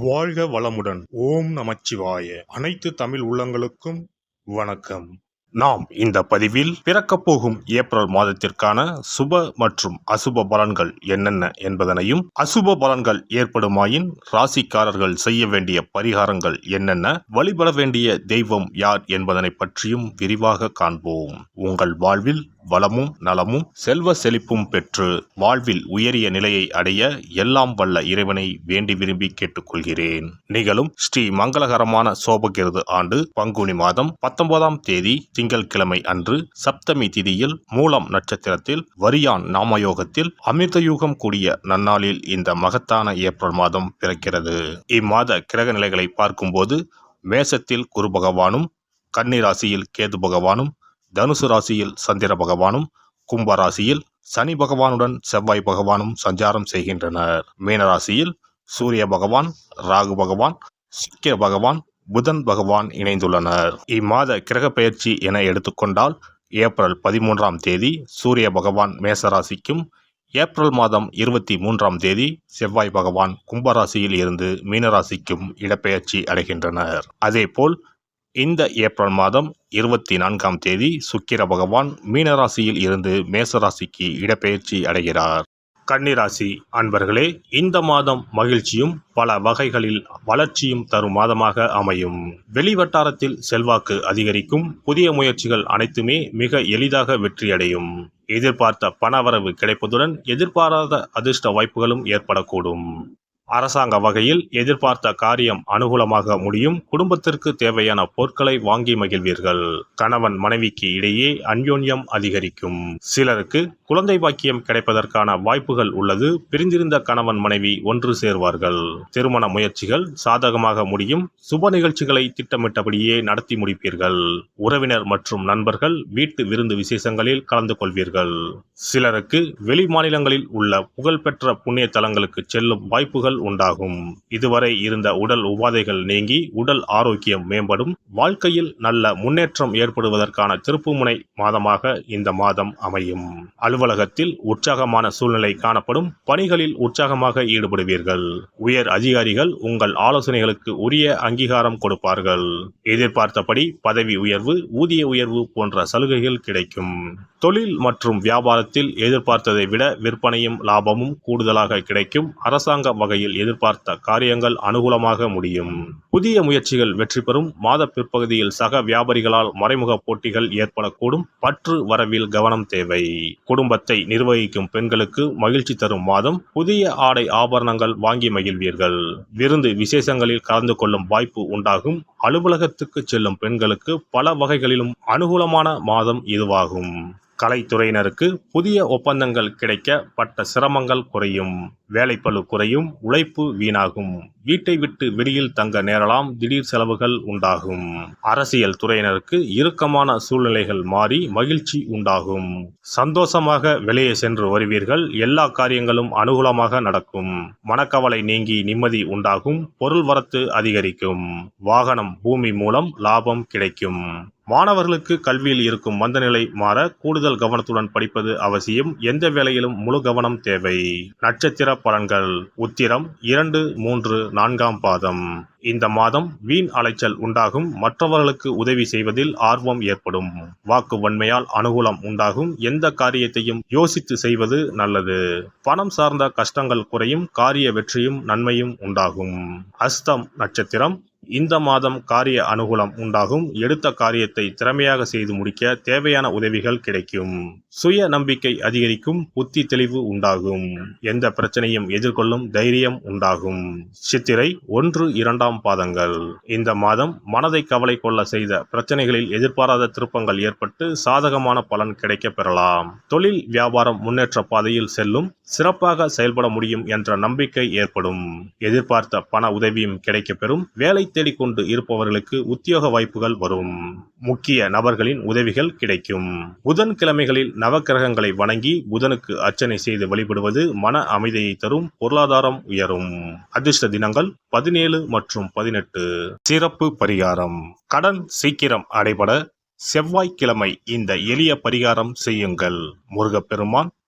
வாழ்க வளமுடன். ஓம் நமச்சிவாய. அனைத்து தமிழ் உள்ளங்களுக்கும் வணக்கம். நாம் இந்த பதிவில் பிறக்கப் போகும் ஏப்ரல் மாதத்திற்கான சுப மற்றும் அசுப பலன்கள் என்னென்ன என்பதனையும் அசுப பலன்கள் ஏற்படுமாயின் ராசிக்காரர்கள் செய்ய வேண்டிய பரிகாரங்கள் என்னென்ன வழிபட வேண்டிய தெய்வம் யார் என்பதனை பற்றியும் விரிவாக காண்போம். உங்கள் வாழ்வில் வளமும் நலமும் செல்வ செழிப்பும் பெற்று வாழ்வில் உயரிய நிலையை அடைய எல்லாம் வல்ல இறைவனை வேண்டி விரும்பி கேட்டுக்கொள்கிறேன். நிகழும் ஸ்ரீ மங்களகரமான சோபகிருது ஆண்டு பங்குனி மாதம் பத்தொன்பதாம் தேதி திங்கட்கிழமை அன்று சப்தமி திதியில் மூலம் நட்சத்திரத்தில் வரியான் நாமயோகத்தில் அமிர்தயூகம் கூடிய நன்னாளில் இந்த மகத்தான ஏப்ரல் மாதம் பிறக்கிறது. இம்மாத கிரக நிலைகளை பார்க்கும்போது மேசத்தில் குரு பகவானும் கன்னிராசியில் கேது பகவானும் தனுசு ராசியில் சந்திர பகவானும் கும்ப ராசியில் சனி பகவானுடன் செவ்வாய் பகவானும் சஞ்சாரம் செய்கின்றனர். மீனராசியில் சூரிய பகவான் ராகு பகவான் சுக்கிர பகவான் புதன் பகவான் இணைந்துள்ளனர். இம்மாத கிரக பெயர்ச்சி என எடுத்துக்கொண்டால் ஏப்ரல் பதிமூன்றாம் தேதி சூரிய பகவான் மேசராசிக்கும் ஏப்ரல் மாதம் இருபத்தி மூன்றாம் தேதி செவ்வாய் பகவான் கும்பராசியில் இருந்து மீனராசிக்கும் இடப்பெயர்ச்சி அடைகின்றனர். அதேபோல் இந்த ஏப்ரல் மாதம் இருபத்தி நான்காம் தேதி சுக்கிர பகவான் மீனராசியில் இருந்து மேசராசிக்கு இடப்பெயர்ச்சி அடைகிறார். கன்னிராசி அன்பர்களே இந்த மாதம் மகிழ்ச்சியும் பல வகைகளில் வளர்ச்சியும் தரும் மாதமாக அமையும். வெளிவட்டாரத்தில் செல்வாக்கு அதிகரிக்கும் புதிய முயற்சிகள் அனைத்துமே மிக எளிதாக வெற்றியடையும். எதிர்பார்த்த பணவரவு கிடைப்பதுடன் எதிர்பாராத அதிர்ஷ்ட வாய்ப்புகளும் ஏற்படக்கூடும். அரசாங்க வகையில் எதிர்பார்த்த காரியம் அனுகூலமாக முடியும். குடும்பத்திற்கு தேவையான பொருட்களை வாங்கி மகிழ்வீர்கள். கணவன் மனைவிக்கு இடையே அன்யோன்யம் அதிகரிக்கும். சிலருக்கு குழந்தை பாக்கியம் கிடைப்பதற்கான வாய்ப்புகள் உள்ளது. பிரிந்திருந்த கணவன் மனைவி ஒன்று சேர்வார்கள். திருமண முயற்சிகள் சாதகமாக முடியும். சுப நிகழ்ச்சிகளை திட்டமிட்டபடியே நடத்தி முடிப்பீர்கள். உறவினர் மற்றும் நண்பர்கள் வீட்டு விருந்து விசேஷங்களில் கலந்து கொள்வீர்கள். சிலருக்கு வெளி மாநிலங்களில் உள்ள புகழ்பெற்ற புண்ணிய தலங்களுக்கு செல்லும் வாய்ப்புகள் உண்டாகும். இதுவரை இருந்த உடல் உபாதைகள் நீங்கி உடல் ஆரோக்கியம் மேம்படும். வாழ்க்கையில் நல்ல முன்னேற்றம் ஏற்படுவதற்கான திருப்புமுனை மாதமாக இந்த மாதம் அமையும். அலுவலகத்தில் உற்சாகமான சூழ்நிலை காணப்படும் பணிகளில் உற்சாகமாக ஈடுபடுவீர்கள். உயர் அதிகாரிகள் உங்கள் ஆலோசனைகளுக்கு உரிய அங்கீகாரம் கொடுப்பார்கள். எதிர்பார்த்தபடி பதவி உயர்வு ஊதிய உயர்வு போன்ற சலுகைகள் கிடைக்கும். தொழில் மற்றும் வியாபாரத்தில் எதிர்பார்த்ததை விட விற்பனையும் லாபமும் கூடுதலாக கிடைக்கும். அரசாங்க வகையில் எதிர்பார்த்த காரியங்கள் அனுகூலமாக முடியும். புதிய முயற்சிகள் வெற்றி பெறும். மாத பிற்பகுதியில் சக வியாபாரிகளால் மறைமுக போட்டிகள் ஏற்படக்கூடும். பற்று வரவில் கவனம் தேவை. குடும்பத்தை நிர்வகிக்கும் பெண்களுக்கு மகிழ்ச்சி தரும் மாதம் புதிய ஆடை ஆபரணங்கள் வாங்கி மகிழ்வீர்கள். விருந்து விசேஷங்களில் கலந்து கொள்ளும் வாய்ப்பு உண்டாகும். அலுவலகத்துக்கு செல்லும் பெண்களுக்கு பல வகைகளிலும் அனுகூலமான மாதம் இதுவாகும். கலைத்துறையினருக்கு புதிய ஒப்பந்தங்கள் கிடைக்க பட்ட சிரமங்கள் குறையும் வேலைப்பளு குறையும் உழைப்பு வீணாகும். வீட்டை விட்டு வெளியில் தங்க நேரலாம் திடீர் செலவுகள் உண்டாகும். அரசியல் துறையினருக்கு இறுக்கமான சூழ்நிலைகள் மாறி மகிழ்ச்சி உண்டாகும். சந்தோஷமாக வெளியே சென்று வருவீர்கள். எல்லா காரியங்களும் அனுகூலமாக நடக்கும். மனக்கவலை நீங்கி நிம்மதி உண்டாகும். பொருள் வரத்து அதிகரிக்கும். வாகனம் பூமி மூலம் லாபம் கிடைக்கும். மாணவர்களுக்கு கல்வியில் இருக்கும் மந்தநிலை மாற கூடுதல் கவனத்துடன் படிப்பது அவசியம். எந்த வேலையிலும் முழு கவனம் தேவை. நட்சத்திர பலன்கள். உத்திரம் இரண்டு மூன்று நான்காம் பாதம். இந்த மாதம் வீண் அலைச்சல் உண்டாகும். மற்றவர்களுக்கு உதவி செய்வதில் ஆர்வம் ஏற்படும். வாக்கு வன்மையால் அனுகூலம் உண்டாகும். எந்த காரியத்தையும் யோசித்து செய்வது நல்லது. பணம் சார்ந்த கஷ்டங்கள் குறையும். காரிய வெற்றியும் நன்மையும் உண்டாகும். அஸ்தம் நட்சத்திரம் இந்த மாதம் காரிய அனுகூலம் உண்டாகும். எடுத்த காரியத்தை திறமையாக செய்து முடிக்க தேவையான உதவிகள் கிடைக்கும். சுய நம்பிக்கை அதிகரிக்கும் புத்தி தெளிவு உண்டாகும். எந்த பிரச்சனையும் எதிர்கொள்ளும் தைரியம் உண்டாகும். சித்திரை ஒன்று இரண்டாம் பாதங்கள். இந்த மாதம் மனதை கவலை கொள்ள செய்த பிரச்சனைகளில் எதிர்பாராத திருப்பங்கள் ஏற்பட்டு சாதகமான பலன் கிடைக்க பெறலாம். தொழில் வியாபாரம் முன்னேற்ற பாதையில் செல்லும் சிறப்பாக செயல்பட முடியும் என்ற நம்பிக்கை ஏற்படும். எதிர்பார்த்த பண உதவியும் கிடைக்கப்பெறும் வேலை தேடிக்கொண்டு இருப்பவர்களுக்கு உத்தியோக வாய்ப்புகள் வரும். முக்கிய நபர்களின் உதவிகள் கிடைக்கும். புதன் கிழமைகளில் நவக்கிரகங்களை வணங்கி புதனுக்கு அர்ச்சனை செய்து வழிபடுவது மன அமைதியை தரும் பொருளாதாரம் உயரும். அதிர்ஷ்ட தினங்கள் பதினேழு மற்றும் பதினெட்டு. சிறப்பு பரிகாரம். கடன் சீக்கிரம் அடைபட செவ்வாய்க்கிழமை இந்த எளிய பரிகாரம் செய்யுங்கள். முருகப்பெருமான்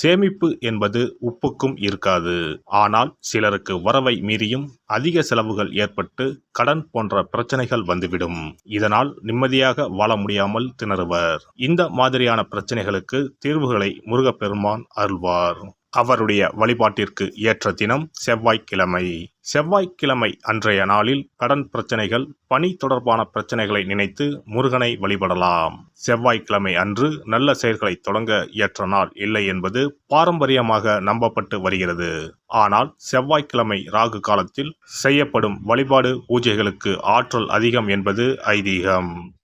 சேமிப்பு என்பது உப்புக்கும் இருக்காது. ஆனால் சிலருக்கு வரவை மீறியும் அதிக செலவுகள் ஏற்பட்டு கடன் போன்ற பிரச்சனைகள் வந்துவிடும். இதனால் நிம்மதியாக வாழ முடியாமல் திணறுவர். இந்த மாதிரியான பிரச்சனைகளுக்கு தீர்வுகளை முருகப்பெருமான் அருள்வார். அவருடைய வழிபாட்டிற்கு ஏற்ற தினம் செவ்வாய்க்கிழமை. செவ்வாய்க்கிழமை அன்றைய நாளில் கடன் பிரச்சனைகள் பணி தொடர்பான பிரச்சனைகளை நினைத்து முருகனை வழிபடலாம். செவ்வாய்க்கிழமை அன்று நல்ல செயல்களை தொடங்க ஏற்ற நாள் இல்லை என்பது பாரம்பரியமாக நம்பப்பட்டு வருகிறது. ஆனால் செவ்வாய்க்கிழமை ராகு காலத்தில் செய்யப்படும் வழிபாடு பூஜைகளுக்கு ஆற்றல் அதிகம் என்பது ஐதீகம்.